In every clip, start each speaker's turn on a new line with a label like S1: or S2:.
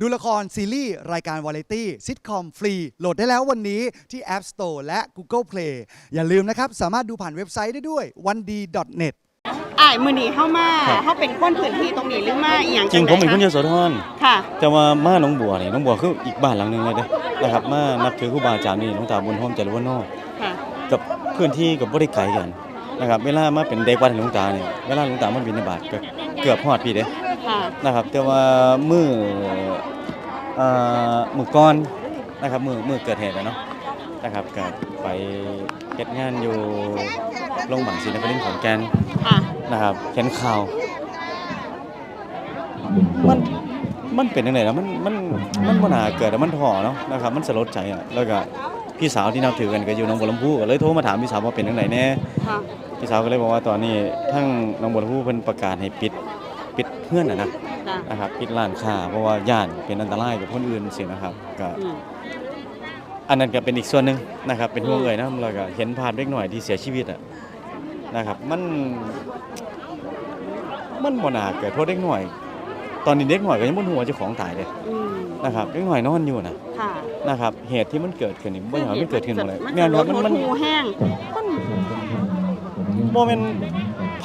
S1: ดูละครซีรีส์ รายการวาไรตี้ซิทคอมฟรี โหลดได้แล้ววันนี้ที่ App Store และ Google Play อย่าลืมนะครับ สามารถดูผ่านเว็บไซต์ได้ด้วย1 d net
S2: อ้ายมือนีเข้ามา
S3: ครับ
S2: เขาเป็นคนพื้นที่ตรงนี้หรือมาอหย่าง
S3: จริงผมเป็นคน
S2: จั
S3: ย
S2: ใด
S3: โสธร
S2: ค่ะ
S3: แต่ว่ามาหนองบัวนี่หนองบัวคืออีกบ้านหลังหนึงเลยเด้นะครับมานับถือครูบาอาจารย์นี่หลวงตาบุญโฮมจารวนนอก
S2: ค่ะ
S3: กับพื้นที่กับบ่ได้ไกลกันนะครับเวลามาเป็นเด็กวัดให้หลวงตาเนี่ยเวลาหลวงตามาบิณฑบาตก็เกือบฮอดพี่เด้
S2: ค่ะ
S3: นะครับแต่ว่ามื้อเอ่อมื้อก่อนนะครับมื้อมื้อเกิดเหตุอะเนาะนะครับก็ไปเฮ็ดงานอยู่โรงพยาบาลศรีนครินทร์ขอนแก่น
S2: ค่ะ
S3: นะครับเห็นข่าวมันมันเป็นยังไงล่ะมันมันมันบ่น่าเกิดอะมันท้อเนาะนะครับมันสลดใจอะแล้วก็พี่สาวที่นับถือกันก็อยู่หนองบัวลำพูก็เลยโทรมาถามพี่สาวว่าเป็นจังไดแน่
S2: ค่ะ
S3: พี่สาวก็เลยบอกว่าตอนนี้ทั้งหนองบัวลำพูเพิ่นประกาศให้ปิด ปิดเพื่อนน่ะนะ
S2: ค่ะ
S3: นะครับปิดร้านค้าเพราะว่าย่านเป็นอันตรายกับคนอื่นสินะครับก็
S2: อืม
S3: อันนั้นก็เป็นอีกส่วนหนึงนะครับเป็นห่วง
S2: อืม
S3: เอ่ยนะแล้วก็เห็นภาพเด็กหน่อยที่เสียชีวิตอะนะครับมันมันบ่น่าเกิดเพราะเด็กหน่อย ตอนนี้เด็กหน่อยก็ยังบ่รู้ว่าเจ้าของตายเลย
S2: อืม
S3: นะครับเด็กหน่อยนอนอยู่นะ
S2: ค่ะ
S3: นะครับเหตุที่มันเกิดขึ้นนี่บ่อยากให้มันเกิดขึ้นเลย
S2: มัน
S3: แม่นครับ
S2: ร
S3: มัน
S2: ถ
S3: มัน
S2: หูแห้ง
S3: บ่แม่น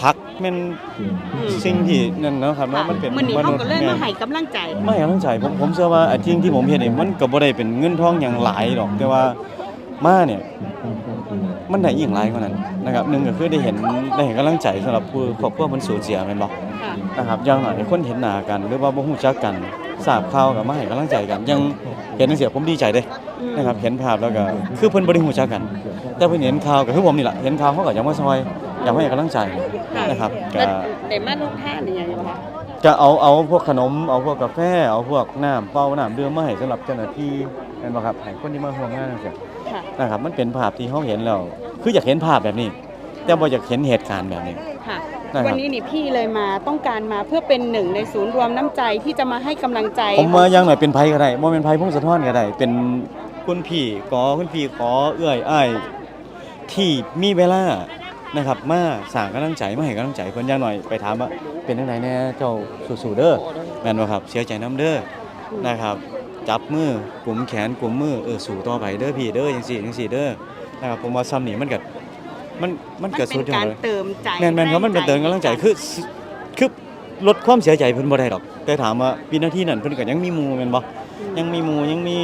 S3: พักแม่น
S2: อืม
S3: สิ่งที่นั่นเนาะครับ
S2: ค่ะ
S3: เนาะมันเป็น
S2: มือนีเขาก็เลย
S3: แม่
S2: มานให้กำลังใจ
S3: ไม่ให้กำลังใจผมผมเชื่อว่าไอ้จริงที่ผมเห็นนี่มันก็บ่ได้เป็นเงินทองอย่างหลายหรอกแต่ว่ามาเนี่ยมันได้ยิ่งหลายกว่านั้นนะครับหนึ่งก็คือได้เห็นได้เห็นกำลังใจสำหรับผู้ครอบครัวมันสูญเสียแม่นบ่
S2: ค่ะ
S3: นะครับอย่างหน่อยคนเห็นหน้ากัน หรือว่าบ่ฮู้จักกันทราบข่าวก็มาให้กำลังใจกันยังเห็นจังซี่ผมดีใจเด้
S2: อืม
S3: นะครับเห็นภาพแล้วก็คือเพิ่นบ่ได้ฮู้จักกัน แต่เพิ่นเห็นข่าวก็คือผมนี่ล่ะเห็นข่าวเขาก็อยากมาซอย อยากมาให้กำลังใจ
S2: ค่ะ
S3: นะครับก็
S2: แล้วเดมาลูกท่านี่ยังไงคะ
S3: จะเอาเอาพวกขนมเอาพวกกาแฟเอาพวกน้ำเปล่าน้ำดื่มมาให้สำหรับเจ้าหน้าที่แม่นบ่ครับให้คนที่มาร่วมงานจังซี่
S2: ค่ะ
S3: นะครับมันเป็นภาพที่เขาเห็นแล้วคืออยากเห็นภาพแบบนี้ แต่บ่อยากเห็นเหตุการณ์แบบนี้
S2: ค่ะ
S3: นะครับ
S2: วันนี้นี่พี่เลยมาต้องการมาเพื่อเป็นหนึ่งในศูนย์รวมน้ำใจที่จะมาให้กำลังใจ
S3: ผมว่าอย่างหน่อยเป็นไผก็ได้บ่เป็นไผพงศธรก็ได้เป็นคุณพี่ขอคุณพี่ขอเอื้อยอ้ายที่มีเวลา นะครับมาสร้างกำลังใจมาให้กำลังใจเพิ่นอย่างหน่อยไปถามว่าเป็นจังไดแน่เจ้าสู้ๆเด้อแม่นบ่ครับเสียใจนํเด้อนะครับ จับมือกลุ่มแขนกลุ่มมือเออสู้ต่อไปเด้อพี่เด้อจังซี่จังซี่เด้อนะครับผมว่าซ้ำนี่มันก็มันมัน
S2: มัน
S3: เกิด
S2: เป็
S3: สุ
S2: น
S3: ดยอด
S2: การ
S3: เลย
S2: เติมใจ
S3: แม่นแม่นครับมันเป็นเตือนกำลังใจคือคือลดความเสียใจเพิ่นบ่ได้ดอก แต่ถามว่าวินาทีนั้นเพิ่นก็ยังมีหมู่แม่นบ่ยังมีหมู่ยังมี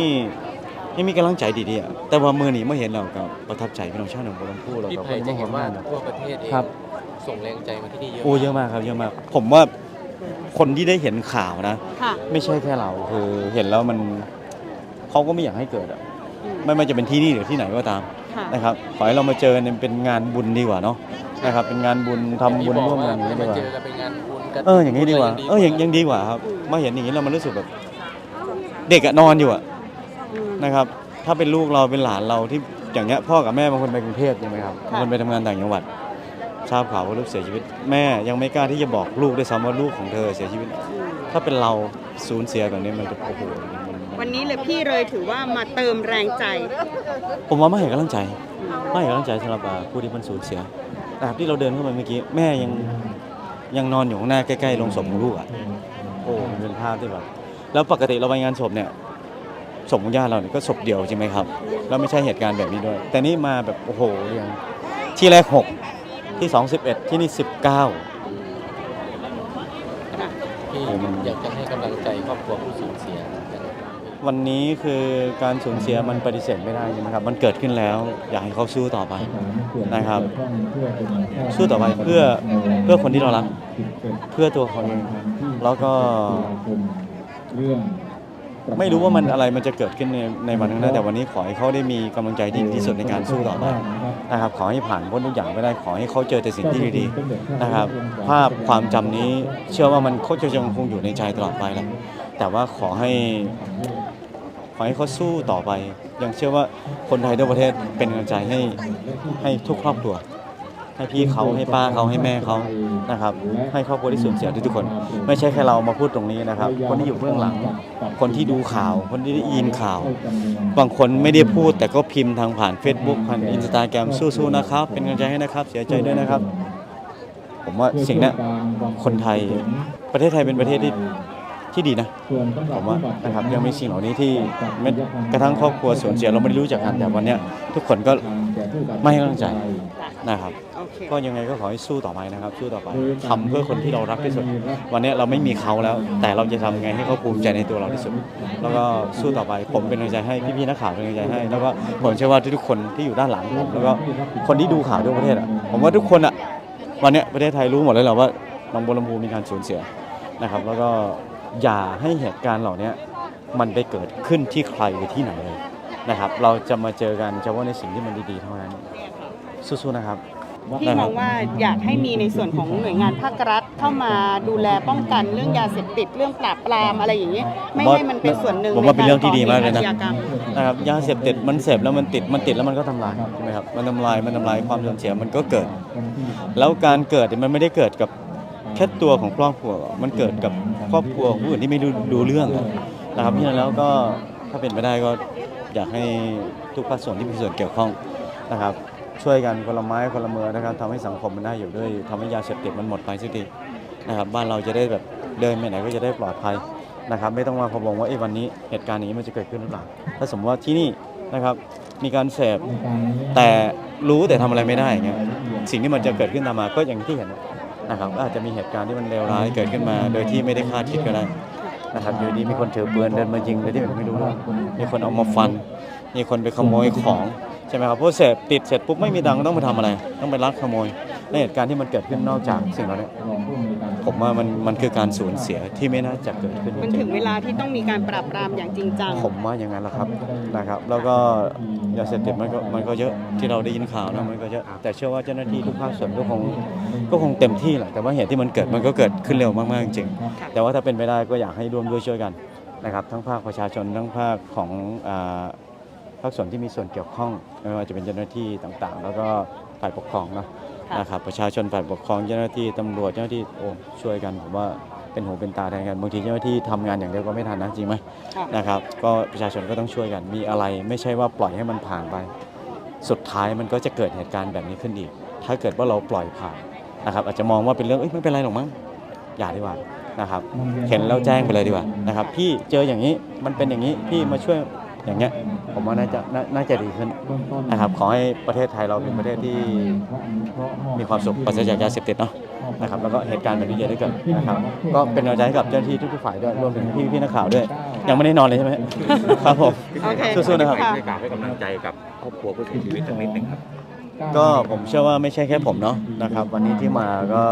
S3: ยังมีกำลังใจดีๆอะแต่ว่ามื้อนี้มาเห็นแล้วก็ประทับใจพี่น้องชาวหนองบัวลำพูแล้ว
S4: พี่
S3: ก็
S4: ไผ่
S3: เพิ่น
S4: จะ
S3: มา
S4: เห็น
S3: ร่วมาน
S4: ว่างทั่วประเทศเอง
S3: ครับ
S4: ส่งแรงใจมาที่นี่เยอะ
S3: โอ้เยอะมากครับเยอะมาก ผมว่าคนที่ได้เห็นข่าวนะ
S2: ค่ะ
S3: ไม่ใช่แค่เราคือเห็นแล้วมันเขาก็ไม่อยากให้เกิดอะ
S2: อืม
S3: ไม่ว่าจะเป็นที่นี่หรือที่ไหนก็ตาม
S2: ค่ะ
S3: นะครับขอให้เรามาเจอกันเป็นงานบุญดีกว่าเนาะนะครับเป็นงานบุญทำบุญร่วมกันอย่างนี้ดี
S4: มาก
S3: ว่า
S4: เจอกันเป็นงานบุญกัน
S3: เอออย่างนี้ดีกว่าเอออย่างยังดีกว่าครับมาเห็นอย่างนี้เรามันรู้สึกแบบ เด็กอะนอนอยู่อะ
S2: อืม
S3: นะครับถ้าเป็นลูกเราเป็นหลานเราที่อย่างเงี้ยพ่อกับแม่บางคนไปกรุงเทพใช่ไหมครับ
S2: ค่ะ
S3: บางคนไปทำงานต่างจังหวัด ทราบข่าวว่าลูกเสียชีวิต แม่ยังไม่กล้าที่จะบอกลูกด้วยซ้ำว่าลูกของเธอเสียชีวิต
S2: อืม
S3: ถ้าเป็นเราสูญเสียแบบนี้มันจะโอ้โหมันมัน
S2: วันนี้เลยพี่เลยถือว่ามาเติมแรงใจ
S3: ผมว่าไม่เห็นกำลังใจ
S2: อืม
S3: ไม่ให้กำลังใจสำหรับอ่าผู้ที่มันสูญเสียนะครับที่เราเดินเข้าไปเมื่อกี้แม่ยังยังนอนอยู่ข้างหน้าใกล้ๆโรงศพของลูกอะโอ้มันเป็นภาพที่แบบแล้วปกติเราไปงานศพเนี่ย ศพของญาติเราเนี่ยก็ศพเดียวใช่ไหมครับแล้วไม่ใช่เหตุการณ์แบบนี้ด้วย แต่นี่มาแบบโอ้โหเรียงที่แรกหกที่สองสิบเอ็ดที่นี่สิบเก้า
S2: ค่ะ
S4: พี่
S3: โอ้มัน
S4: อยากจะให้กำลังใจครอบครัวผู้สูญเสียอย่าง
S3: วันนี้คือการสูญเสียมันปฏิเสธไม่ได้ใช่ไหมครับ มันเกิดขึ้นแล้ว อยากให้เขาสู้ต่อไปนะครับ สู้ต่อไปเพื่อเพื่อคนที่เรารัก เพื่อตัวเขาเองแล้วก็ ไม่รู้ว่ามันอะไรมันจะเกิดขึ้นในในวันข้างหน้าแต่วันนี้ขอให้เขาได้มีกำลังใจที่ดีที่สุดในการสู้ต่อไปนะครับขอให้ผ่านพ้นทุกอย่างไปได้ขอให้เขาเจอแต่สิ่งที่ดีๆนะครับภาพความจำนี้เชื่อว่ามันเขาจะยังคงอยู่ในใจตลอดไปแหละแต่ว่าขอให้ขอให้เขาสู้ต่อไป ยังเชื่อว่าคนไทยทั่วประเทศเป็นกำลังใจให้ให้ทุกครอบครัว ให้พี่เขาให้ป้าเขาให้แม่เขานะครับ ให้ครอบครัวที่สูญเสียทุกๆคน ไม่ใช่แค่เรามาพูดตรงนี้นะครับ คนที่อยู่เบื้องหลัง คนที่ดูข่าว คนที่ได้ยินข่าว บางคนไม่ได้พูดแต่ก็พิมพ์ทางผ่าน Facebook ผ่านอินสตาแกรมสู้ๆนะครับ เป็นกำลังใจให้นะครับ เสียใจด้วยนะครับ ผมว่าสิ่งนี้คนไทยประเทศไทยเป็นประเทศที่ที่ดีนะผมว่านะครับยังมีสิ่งเหล่านี้ที่กระทั่งครอบครัวสูญเสียเราไม่ได้รู้จักกันแต่วันนี้ทุกคนก็ไม่ให้กำลังใจนะครับ ก็ยังไงก็ขอให้สู้ต่อไปนะครับ สู้ต่อไปทำเพื่อคนที่เรารักที่สุด วันนี้เราไม่มีเขาแล้ว แต่เราจะทำยังไงให้เขาภูมิใจในตัวเราที่สุด แล้วก็สู้ต่อไป ผมเป็นกำลังใจให้พี่ๆนักข่าวเป็นกำลังใจให้ แล้วก็ผมเชื่อว่าทุกๆคนที่อยู่ด้านหลังผมแล้วก็คนที่ดูข่าวทั่วประเทศอะผมว่าทุกคนอะวันเนี้ยประเทศไทยรู้หมดเลยแหละว่าหนองบัวลำพูมีการสูญเสียนะครับ แล้วก็อย่าให้เหตุการณ์เหล่านี้มันไปเกิดขึ้นที่ใครหรือที่ไหนเลยนะครับ เราจะมาเจอกันเฉพาะในสิ่งที่มันดีๆเท่านั้น สู้ๆนะครับ
S2: พี่มองว่าอยากให้มีในส่วนของหน่วยงานภาครัฐเข้ามาดูแลป้องกันเรื่องยาเสพติดเรื่องปราบปรามอะไรอย่างนี้ ไม่ให้มันเป็นส่วนหนึ่ง
S3: ผมว่าเป็นเรื่องที่ดีมากเลยนะ
S2: ใรก่อหตุอชญากรรม
S3: นะครับยาเสพติดมันเสพแล้วมันติดมันติดแล้วมันก็ทำลายใช่ไหมครับมันทำลายมันทำลายความสูญเสียมันก็เกิด แล้วการเกิดเนี่ยมันไม่ได้เกิดกับแค่ตัวของครอบครัวหรอกมันเกิดกับครอบครัวของผู้อื่นที่ไม่รู้รู้เรื่องนะครับเพราะฉะนั้นแล้วก็ถ้าเป็นไปได้ก็อยากให้ทุกภาคส่วนที่มีส่วนเกี่ยวข้องนะครับ ช่วยกันคนละไม้คนละมือนะครับทำให้สังคมมันได้อยู่ด้วยทำให้ยาเสพติดมันหมดไปสักทีนะครับบ้านเราจะได้แบบเดินไปไหนก็จะได้ปลอดภัยนะครับ ไม่ต้องมาพะวงว่าเอ้วันนี้เหตุการณ์อย่างนี้มันจะเกิดขึ้นหรือเปล่าถ้าสมมติว่าที่นี่นะครับมีการเสพแต่รู้แต่ทำอะไรไม่ได้อย่างเงี้ยสิ่งที่มันจะเกิดขึ้นตามมาก็อย่างที่เห็นนะครับอาจจะมีเหตุการณ์ที่มันเลวร้ายเกิดขึ้นมา โดยที่ไม่ได้คาดคิดก็ได้นะครับอยู่ดีมีคนถือปืนเดินมายิงโดยที่แบบไม่รู้เรื่องมีคนเอามาฟัน มีคนไปขโมยของ ใช่ไหมครับเพราะเสพติดเสร็จปุ๊บไม่มีตังค์ต้องไปทำอะไร ต้องไปลักขโมยในเหตุการณ์ที่มันเกิดขึ้นนอกจากสิ่งเหล่านี้ผมว่ามันมันคือการสูญเสียที่ไม่น่าจะเกิดขึ้น
S2: มัน
S3: จริ
S2: ถึ
S3: ง
S2: งเวลาที่ต้องมีการปราบปรามอย่างจริงจัง
S3: ๆผมว่าอย่างนั้นแหละครับนะครับ แล้วก็ยาเสพติดมันก็มันก็เยอะที่เราได้ยินข่าวนะมันก็เยอะแต่เชื่อว่าเจ้าหน้าที่ทุกภาคส่วนก็คงก็คงเต็มที่แหละแต่ว่าเหตุที่มันเกิดมันก็เกิดขึ้นเร็วมากๆจริงๆแต่ว่าถ้าเป็นไปได้ก็อยากให้ร่วมด้วยช่วยกันนะครับ ทั้งภาคประชาชนทั้งภาคของอ่า ภาคส่วนที่มีส่วนเกี่ยวข้องไม่ว่าจะเป็นเจ้าหน้าที่ต่างๆ แล้วก็ฝ่ายปกครองเนาะ
S2: ค่ะ
S3: นะครับประชาชนฝ่ายปกครองเจ้าหน้าที่ตำรวจเจ้าหน้าที่โอ้ช่วยกันผมว่าเป็นหูเป็นตาแทนกันบางทีเจ้าหน้าที่ทำงานอย่างเดียวก็ไม่ทันนะจริงไหม
S2: ค่ะ
S3: นะครับก็ประชาชนก็ต้องช่วยกันมีอะไร ไม่ใช่ว่าปล่อยให้มันผ่านไป สุดท้ายมันก็จะเกิดเหตุการณ์แบบนี้ขึ้นอีก ถ้าเกิดว่าเราปล่อยผ่านนะครับอาจจะมองว่าเป็นเรื่องเอ้ยไม่เป็นไรหรอกมั้งอย่าดีกว่านะครับเห็นแล้วแจ้งไปเลยดีกว่านะครับพี่เจออย่างนี้มันเป็นอย่างนี้พี่มาช่วย อย่างเงี้ยผมว่าน่าจะนาน่าจะดีขึ้นนะครับขอให้ประเทศไทยเราเป็นประเทศที่มีความสุขปราศจากยาเสพติดเนาะนะครับแล้วก็เหตุการณ์แบบนี้อย่าได้เกิดนะครับก็เป็นกำลังใจให้กับเจ้าหน้าที่ทุกๆฝ่ายด้วยรวมถึงพี่พี่ๆนักข่าวด้วย ยังไม่ได้นอนเลยใช่ไหม ครับผม
S2: โอเค
S3: สู้ๆนะครับ
S2: ค่ะ
S5: ให้กล่าวให้กำลังใจกับครอบครัวผู้เสียชีวิตสักนิดหนึ่งครับ
S3: ก็ผมเชื่อว่าไม่ใช่แค่ผมเนาะนะครับ วันนี้ที่มาก็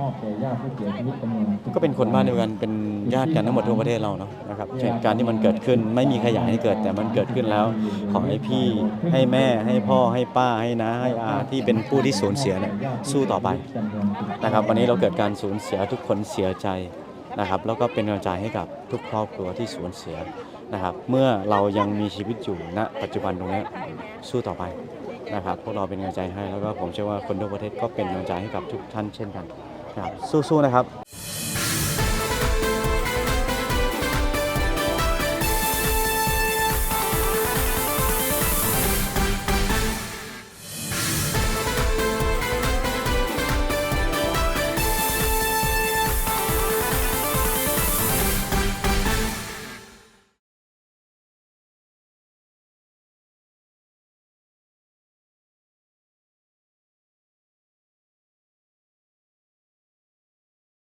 S6: มอบแก่ญาติผู้เสียชีวิตจำนวน
S3: ก็เป็นคนบ้านเดียวกันเป็นญาติกันทั้งหมดทั่วประเทศเราเนาะนะครับเหตุการณ์ที่มันเกิดขึ้นไม่มีใครอยากให้เกิดแต่มันเกิดขึ้นแล้ว ขอให้พี่ให้แม่ให้พ่อให้ป้าให้น้าให้อาที่เป็นผู้ที่สูญเสียเนี่ยสู้ต่อไปนะครับ วันนี้เราเกิดการสูญเสียทุกคนเสียใจนะครับแล้วก็เป็นกำลังใจให้กับทุกครอบครัวที่สูญเสียนะครับ เมื่อเรายังมีชีวิตอยู่ณปัจจุบันตรงเนี้ยสู้ต่อไปนะครับ พวกเราเป็นกำลังใจให้แล้วก็ผมเชื่อว่าคนทั่วประเทศก็เป็นกำลังใจให้กับทุกท่านเช่นกันนะครับ สู้ๆนะครับ